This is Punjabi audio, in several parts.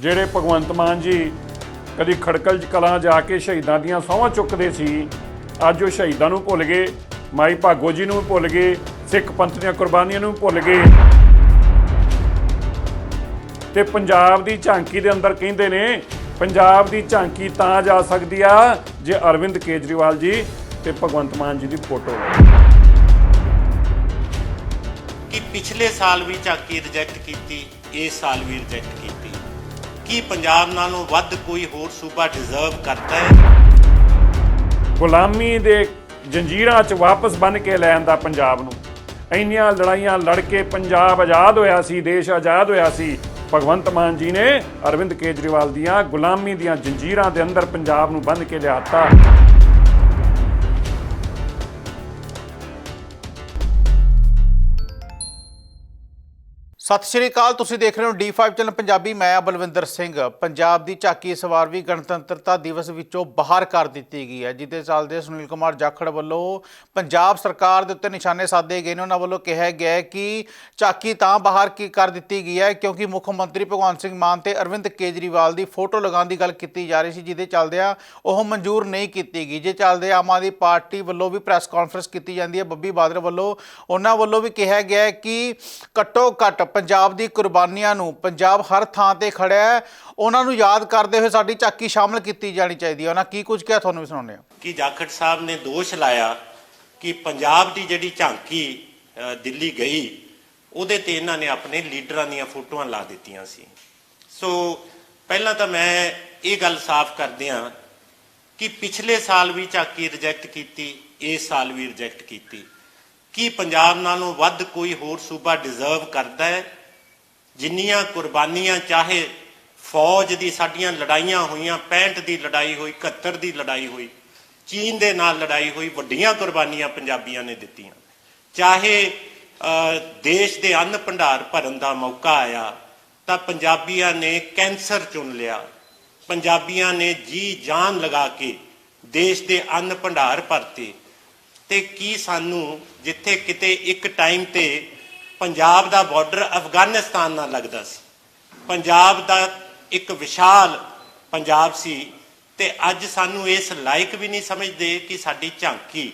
ਜਿਹੜੇ ਭਗਵੰਤ ਮਾਨ ਜੀ ਕਦੀ ਖੜਕਲ ਚ ਕਲਾਂ ਜਾ ਕੇ ਸ਼ਹੀਦਾਂ ਦੀਆਂ ਸਹੁੰਆਂ ਚੁੱਕਦੇ ਸੀ, ਅੱਜ ਉਹ ਸ਼ਹੀਦਾਂ ਨੂੰ ਭੁੱਲ ਗਏ, ਮਾਈ ਭਾਗੋ ਜੀ ਨੂੰ ਵੀ ਭੁੱਲ ਗਏ, ਸਿੱਖ ਪੰਥ ਦੀਆਂ ਕੁਰਬਾਨੀਆਂ ਨੂੰ ਵੀ ਭੁੱਲ ਗਏ। ਤੇ ਪੰਜਾਬ ਦੀ ਝਾਂਕੀ ਦੇ ਅੰਦਰ ਕਹਿੰਦੇ ਨੇ, ਪੰਜਾਬ ਦੀ ਝਾਂਕੀ ਤਾਂ ਜਾ ਸਕਦੀ ਆ ਜੇ ਅਰਵਿੰਦ ਕੇਜਰੀਵਾਲ ਜੀ ਤੇ ਭਗਵੰਤ ਮਾਨ ਜੀ ਦੀ ਫੋਟੋ ਕਿ ਪਿਛਲੇ ਸਾਲ ਵੀ ਝਾਂਕੀ ਰਿਜੈਕਟ ਕੀਤੀ ਇਸ ਸਾਲ ਵੀ ਰਿਜੈਕਟ ਕੀਤੀ। ਕੀ ਪੰਜਾਬ ਨਾਲੋਂ ਵੱਧ ਕੋਈ ਹੋਰ ਸੂਬਾ ਡਿਜ਼ਰਵ ਕਰਦਾ ਹੈ? ਗੁਲਾਮੀ ਦੇ ਜੰਜੀਰਾਂ 'ਚ ਵਾਪਸ ਬਨ ਕੇ ਲੈ ਆਂਦਾ ਪੰਜਾਬ ਨੂੰ। ਇੰਨੀਆਂ ਲੜਾਈਆਂ ਲੜ ਕੇ ਪੰਜਾਬ ਆਜ਼ਾਦ ਹੋਇਆ ਸੀ, ਦੇਸ਼ ਆਜ਼ਾਦ ਹੋਇਆ ਸੀ। ਭਗਵੰਤ ਮਾਨ ਜੀ ਨੇ ਅਰਵਿੰਦ ਕੇਜਰੀਵਾਲ ਦੀਆਂ ਗੁਲਾਮੀ ਦੀਆਂ ਜੰਜੀਰਾਂ ਦੇ ਅੰਦਰ ਪੰਜਾਬ ਨੂੰ ਬੰਨ ਕੇ ਲਿਆਤਾ। ਸਤਿ ਸ਼੍ਰੀ ਅਕਾਲ, ਤੁਸੀਂ ਦੇਖ ਰਹੇ ਹੋ D5 ਚੈਨਲ ਪੰਜਾਬੀ, ਮੈਂ ਆ ਬਲਵਿੰਦਰ ਸਿੰਘ। ਪੰਜਾਬ ਦੀ ਝਾਕੀ ਇਸ ਵਾਰ ਵੀ ਗਣਤੰਤਰਤਾ ਦਿਵਸ ਵਿੱਚੋਂ ਬਾਹਰ ਕਰ ਦਿੱਤੀ ਗਈ ਹੈ, ਜਿਹਦੇ ਚੱਲਦੇ ਸੁਨੀਲ ਕੁਮਾਰ ਜਾਖੜ ਵੱਲੋਂ ਪੰਜਾਬ ਸਰਕਾਰ ਦੇ ਉੱਤੇ ਨਿਸ਼ਾਨੇ ਸਾਧੇ ਗਏ ਨੇ। ਉਹਨਾਂ ਵੱਲੋਂ ਕਿਹਾ ਗਿਆ ਹੈ ਕਿ ਝਾਕੀ ਤਾਂ ਬਾਹਰ ਕੀ ਕਰ ਦਿੱਤੀ ਗਈ ਹੈ, ਕਿਉਂਕਿ ਮੁੱਖ ਮੰਤਰੀ ਭਗਵੰਤ ਸਿੰਘ ਮਾਨ ਤੇ ਅਰਵਿੰਦ ਕੇਜਰੀਵਾਲ ਦੀ ਫੋਟੋ ਲਗਾਉਣ ਦੀ ਗੱਲ ਕੀਤੀ ਜਾ ਰਹੀ ਸੀ, ਜਿਹਦੇ ਚੱਲਦਿਆਂ ਉਹ ਮਨਜ਼ੂਰ ਨਹੀਂ ਕੀਤੀ ਗਈ। ਜੇ ਚੱਲਦੇ ਆਮ ਆਦਮੀ ਪਾਰਟੀ ਵੱਲੋਂ ਵੀ ਪ੍ਰੈਸ ਕਾਨਫਰੰਸ ਕੀਤੀ ਜਾਂਦੀ ਹੈ, ਬੱਬੀ ਬਾਦਲ ਵੱਲੋਂ। ਉਹਨਾਂ ਵੱਲੋਂ ਵੀ ਕਿਹਾ ਗਿਆ ਹੈ ਕਿ ਘੱਟੋ ਘੱਟ ਪੰਜਾਬ ਦੀ ਕੁਰਬਾਨੀਆਂ ਨੂੰ ਪੰਜਾਬ ਹਰ ਥਾਂ ਤੇ ਖੜਿਆ ਹੈ। ਉਹਨਾਂ ਨੂੰ ਯਾਦ ਕਰਦੇ ਹੋਏ ਸਾਡੀ ਝਾਕੀ ਸ਼ਾਮਲ ਕੀਤੀ ਜਾਣੀ ਚਾਹੀਦੀ ਹੈ। ਉਹਨਾਂ ਕੀ ਕੁਝ ਕਿਹਾ, ਤੁਹਾਨੂੰ ਵੀ ਸੁਣਾਉਂਦੇ ਹਾਂ। ਕਿ ਜਾਖੜ ਸਾਹਿਬ ਨੇ ਦੋਸ਼ ਲਾਇਆ ਕਿ ਪੰਜਾਬ ਦੀ ਜਿਹੜੀ ਝਾਂਕੀ ਦਿੱਲੀ ਗਈ, ਉਹਦੇ ਤੇ ਇਹਨਾਂ ਨੇ ਆਪਣੇ ਲੀਡਰਾਂ ਦੀਆਂ ਫੋਟੋਆਂ ਲਾ ਦਿੱਤੀਆਂ ਸੀ। ਸੋ ਪਹਿਲਾਂ ਤਾਂ ਮੈਂ ਇਹ ਗੱਲ ਸਾਫ਼ ਕਰਦਿਆਂ ਕਿ ਪਿਛਲੇ ਸਾਲ ਵੀ ਝਾਕੀ ਰਿਜੈਕਟ ਕੀਤੀ, ਇਸ ਸਾਲ ਵੀ ਰਿਜੈਕਟ ਕੀਤੀ। ਕੀ ਪੰਜਾਬ ਨਾਲੋਂ ਵੱਧ ਕੋਈ ਹੋਰ ਸੂਬਾ ਡਿਜ਼ਰਵ ਕਰਦਾ ਹੈ? ਜਿੰਨੀਆਂ ਕੁਰਬਾਨੀਆਂ, ਚਾਹੇ ਫੌਜ ਦੀ ਸਾਡੀਆਂ ਲੜਾਈਆਂ ਹੋਈਆਂ 65 ਦੀ ਲੜਾਈ ਹੋਈ 71 ਦੀ ਲੜਾਈ ਹੋਈ, ਚੀਨ ਦੇ ਨਾਲ ਲੜਾਈ ਹੋਈ, ਵੱਡੀਆਂ ਕੁਰਬਾਨੀਆਂ ਪੰਜਾਬੀਆਂ ਨੇ ਦਿੱਤੀਆਂ। ਚਾਹੇ ਦੇਸ਼ ਦੇ ਅੰਨ ਭੰਡਾਰ ਭਰਨ ਦਾ ਮੌਕਾ ਆਇਆ, ਤਾਂ ਪੰਜਾਬੀਆਂ ਨੇ ਕੈਂਸਰ ਚੁਣ ਲਿਆ। ਪੰਜਾਬੀਆਂ ਨੇ ਜੀ ਜਾਨ ਲਗਾ ਕੇ ਦੇਸ਼ ਦੇ ਅੰਨ ਭੰਡਾਰ ਭਰਤੇ। ਤੇ ਕੀ ਸਾਨੂੰ ਜਿੱਥੇ ਕਿਤੇ ਇੱਕ ਟਾਈਮ ਤੇ ਪੰਜਾਬ ਦਾ ਬਾਰਡਰ ਅਫਗਾਨਿਸਤਾਨ ਨਾਲ ਲੱਗਦਾ ਸੀ। ਪੰਜਾਬ ਦਾ ਇੱਕ ਵਿਸ਼ਾਲ ਪੰਜਾਬ ਸੀ ਤੇ ਅੱਜ ਸਾਨੂੰ ਇਸ ਲਾਇਕ ਵੀ ਨਹੀਂ ਸਮਝਦੇ ਕਿ ਸਾਡੀ ਝਾਂਕੀ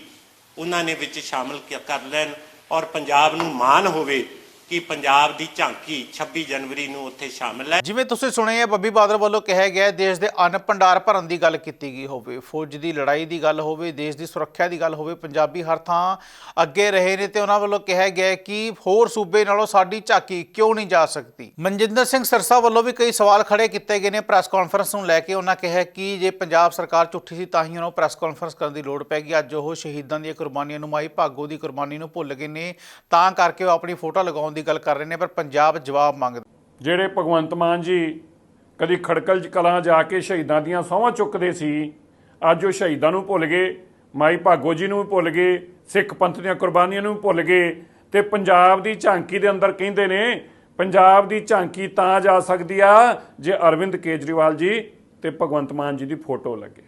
ਉਹਨਾਂ ਨੇ ਵਿੱਚ ਸ਼ਾਮਲ ਕਰ ਲੈਣ ਔਰ ਪੰਜਾਬ ਨੂੰ ਮਾਣ ਹੋਵੇ। ਕਿ ਪੰਜਾਬ ਦੀ ਝਾਂਕੀ 26 ਜਨਵਰੀ ਨੂੰ ਉੱਥੇ ਸ਼ਾਮਲ ਹੈ। ਜਿਵੇਂ ਤੁਸੀਂ ਸੁਣਿਆ ਹੈ, ਬੱਬੀ ਬਾਦਲ ਵੱਲੋਂ ਕਿਹਾ ਗਿਆ ਦੇਸ਼ ਦੇ ਅੰਨ ਭੰਡਾਰ ਭਰਨ ਦੀ ਗੱਲ ਕੀਤੀ ਗਈ ਹੋਵੇ, ਫੌਜ ਦੀ ਲੜਾਈ ਦੀ ਗੱਲ ਹੋਵੇ, ਦੇਸ਼ ਦੀ ਸੁਰੱਖਿਆ ਦੀ ਗੱਲ ਹੋਵੇ, ਪੰਜਾਬੀ ਹਰ ਥਾਂ ਅੱਗੇ ਰਹੇ ਨੇ ਤੇ ਉਹਨਾਂ ਵੱਲੋਂ ਕਿਹਾ ਗਿਆ ਕਿ ਹੋਰ ਸੂਬੇ ਨਾਲੋਂ ਸਾਡੀ ਝਾਕੀ ਕਿਉਂ ਨਹੀਂ ਜਾ ਸਕਦੀ? ਮਨਜਿੰਦਰ ਸਿੰਘ ਸਰਸਾ ਵੱਲੋਂ ਵੀ ਕਈ ਸਵਾਲ ਖੜੇ ਕੀਤੇ ਗਏ ਨੇ, ਪ੍ਰੈਸ ਕਾਨਫਰੰਸ ਨੂੰ ਲੈ ਕੇ ਉਹਨਾਂ ਕਿਹਾ ਕਿ ਜੇ ਪੰਜਾਬ ਸਰਕਾਰ ਝੂਠੀ ਸੀ ਤਾਂ ਹੀ ਉਹਨਾਂ ਨੂੰ ਪ੍ਰੈਸ ਕਾਨਫਰੰਸ ਕਰਨ ਦੀ ਲੋੜ ਪੈ ਗਈ। ਅੱਜ ਉਹ ਸ਼ਹੀਦਾਂ ਦੀਆਂ ਕੁਰਬਾਨੀਆਂ ਨੂੰ ਮਾਈ ਭਾਗੋ ਦੀ ਕੁਰਬਾਨੀ ਨੂੰ ਭੁੱਲ ਗਏ ਨੇ, ਤਾਂ ਕਰਕੇ ਉਹ ਆਪਣੀ ਫੋਟੋ ਲਗਾਉਣ ਦੀ ਗੱਲ ਕਰ ਰਹੇ ਨੇ, ਪਰ ਪੰਜਾਬ ਜਵਾਬ ਮੰਗਦਾ। ਜਿਹੜੇ ਭਗਵੰਤ ਮਾਨ ਜੀ ਕਦੀ ਖੜਕਲ ਕਲਾਂ ਜਾ ਕੇ ਸ਼ਹੀਦਾਂ ਦੀਆਂ ਸਹੁੰਆਂ ਚੁੱਕਦੇ ਸੀ, ਅੱਜ ਉਹ ਸ਼ਹੀਦਾਂ ਨੂੰ ਭੁੱਲ ਗਏ, ਮਾਈ ਭਾਗੋ ਜੀ ਨੂੰ ਵੀ ਭੁੱਲ ਗਏ, ਸਿੱਖ ਪੰਥ ਦੀਆਂ ਕੁਰਬਾਨੀਆਂ ਨੂੰ ਵੀ ਭੁੱਲ ਗਏ, ਤੇ ਪੰਜਾਬ ਦੀ ਝਾਂਕੀ ਦੇ ਅੰਦਰ ਕਹਿੰਦੇ ਨੇ, ਪੰਜਾਬ ਦੀ ਝਾਂਕੀ ਤਾਂ ਜਾ ਸਕਦੀ ਆ, ਜੇ ਅਰਵਿੰਦ ਕੇਜਰੀਵਾਲ ਜੀ ਤੇ ਭਗਵੰਤ ਮਾਨ ਜੀ ਦੀ ਫੋਟੋ ਲੱਗੇ।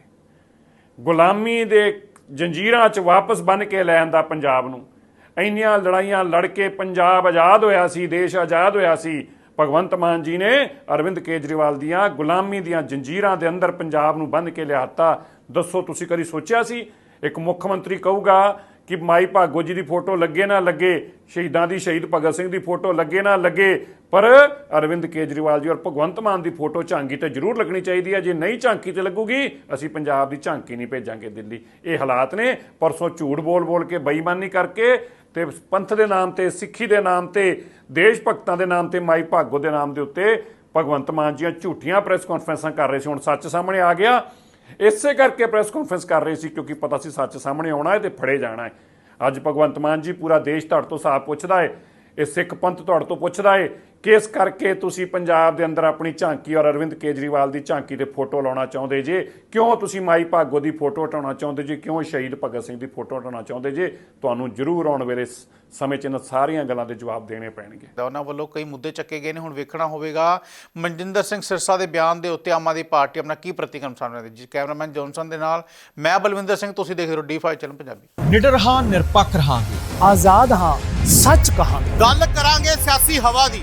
ਗੁਲਾਮੀ ਦੇ ਜੰਜੀਰਾਂ 'ਚ ਵਾਪਸ ਬਨ ਕੇ ਲੈ ਆਂਦਾ ਪੰਜਾਬ ਨੂੰ। ਇੰਨੀਆਂ ਲੜਾਈਆਂ ਲੜ ਕੇ ਪੰਜਾਬ ਆਜ਼ਾਦ ਹੋਇਆ ਸੀ, ਦੇਸ਼ ਆਜ਼ਾਦ ਹੋਇਆ ਸੀ। ਭਗਵੰਤ ਮਾਨ ਜੀ ਨੇ ਅਰਵਿੰਦ ਕੇਜਰੀਵਾਲ ਦੀਆਂ ਗੁਲਾਮੀ ਦੀਆਂ ਜੰਜੀਰਾਂ ਦੇ ਅੰਦਰ ਪੰਜਾਬ ਨੂੰ ਬੰਨ ਕੇ ਲਿਆਤਾ। ਦੱਸੋ ਤੁਸੀਂ ਕਦੀ ਸੋਚਿਆ ਸੀ? ਇੱਕ ਮੁੱਖ ਮੰਤਰੀ ਕਹੂਗਾ ਕਿ ਮਾਈ ਭਾਗੋ ਜੀ ਦੀ ਫੋਟੋ ਲੱਗੇ ਨਾ ਲੱਗੇ, ਸ਼ਹੀਦਾਂ ਦੀ ਸ਼ਹੀਦ ਭਗਤ ਸਿੰਘ ਦੀ ਫੋਟੋ ਲੱਗੇ ਨਾ ਲੱਗੇ, ਪਰ ਅਰਵਿੰਦ ਕੇਜਰੀਵਾਲ ਜੀ ਔਰ ਭਗਵੰਤ ਮਾਨ ਦੀ ਫੋਟੋ ਝਾਂਕੀ ਤੇ ਜ਼ਰੂਰ ਲੱਗਣੀ ਚਾਹੀਦੀ ਹੈ। ਜੇ ਨਹੀਂ ਝਾਂਕੀ ਤੇ ਲੱਗੂਗੀ, ਅਸੀਂ ਪੰਜਾਬ ਦੀ ਝਾਂਕੀ ਨਹੀਂ ਭੇਜਾਂਗੇ ਦਿੱਲੀ। ਇਹ ਹਾਲਾਤ ਨੇ। ਪਰਸੋਂ ਝੂਠ ਬੋਲ ਬੋਲ ਕੇ ਬੇਈਮਾਨੀ ਕਰਕੇ ਤੇ ਪੰਥ ਦੇ ਨਾਮ ਤੇ, ਸਿੱਖੀ ਦੇ ਨਾਮ ਤੇ, ਦੇਸ਼ ਭਗਤਾਂ ਦੇ ਨਾਮ ਤੇ, ਮਾਈ ਭਾਗੋ ਦੇ ਨਾਮ ਦੇ ਉੱਤੇ ਭਗਵੰਤ ਮਾਨ ਜੀਆਂ ਝੂਠੀਆਂ ਪ੍ਰੈਸ ਕਾਨਫਰੰਸਾਂ ਕਰ ਰਹੇ ਸੀ, ਹੁਣ ਸੱਚ ਸਾਹਮਣੇ ਆ ਗਿਆ। ਇਸੇ ਕਰਕੇ ਪ੍ਰੈਸ ਕਾਨਫਰੰਸ ਕਰ ਰਹੇ ਸੀ, ਕਿਉਂਕਿ ਪਤਾ ਸੀ ਸੱਚ ਸਾਹਮਣੇ ਆਉਣਾ ਹੈ ਤੇ ਫੜੇ ਜਾਣਾ ਹੈ। ਅੱਜ ਭਗਵੰਤ ਮਾਨ ਜੀ ਪੂਰਾ ਦੇਸ਼ ਤੁਹਾਡੇ ਤੋਂ ਸਾਫ਼ ਪੁੱਛਦਾ ਹੈ, ਇਹ ਸਿੱਖ ਪੰਥ ਤੁਹਾਡੇ ਤੋਂ ਪੁੱਛਦਾ ਹੈ ਕਿਸ ਕਰਕੇ ਤੁਸੀਂ ਪੰਜਾਬ ਦੇ ਅੰਦਰ ਆਪਣੀ ਝਾਂਕੀ ਔਰ ਅਰਵਿੰਦ ਕੇਜਰੀਵਾਲ ਦੀ ਝਾਂਕੀ ਤੇ ਫੋਟੋ ਲਾਉਣਾ ਚਾਹੁੰਦੇ ਜੇ? ਕਿਉਂ ਤੁਸੀਂ ਮਾਈ ਭਾਗੋ ਦੀ ਫੋਟੋ ਹਟਾਉਣਾ ਚਾਹੁੰਦੇ ਜੇ? ਕਿਉਂ ਸ਼ਹੀਦ ਭਗਤ ਸਿੰਘ ਦੀ ਫੋਟੋ ਹਟਾਉਣਾ ਚਾਹੁੰਦੇ ਜੇ? ਤੁਹਾਨੂੰ ਜ਼ਰੂਰ ਆਉਣ ਵੇਲੇ ਸਮੇਂ 'ਚ ਇਹਨਾਂ ਸਾਰੀਆਂ ਗੱਲਾਂ ਦੇ ਜਵਾਬ ਦੇਣੇ ਪੈਣਗੇ। ਤਾਂ ਉਹਨਾਂ ਵੱਲੋਂ ਕਈ ਮੁੱਦੇ ਚੱਕੇ ਗਏ ਨੇ ਹੁਣ ਵੇਖਣਾ ਹੋਵੇਗਾ। ਮਨਜਿੰਦਰ ਸਿੰਘ ਸਿਰਸਾ ਦੇ ਬਿਆਨ ਦੇ ਉੱਤੇ ਆਮ ਆਦਮੀ ਪਾਰਟੀ ਆਪਣਾ ਕੀ ਪ੍ਰਤੀਕਰਮ ਸਾਹਮਣੇ ਦੇ ਜੀ ਕੈਮਰਾਮੈਨ ਜੌਨਸਨ ਦੇ ਨਾਲ ਮੈਂ ਬਲਵਿੰਦਰ ਸਿੰਘ ਤੁਸੀਂ ਦੇਖ ਰਹੇ ਹੋ D5 ਚੈਨਲ ਪੰਜਾਬੀ। ਨਿਡਰ ਹਾਂ ਨਿਰਪੱਖ ਰਹਾਂਗੇ। ਆਜ਼ਾਦ ਹਾਂ ਸੱਚ ਕਹਾਂਗੇ। ਗੱਲ ਕਰਾਂਗੇ ਸਿਆਸੀ ਹਵਾ ਦੀ।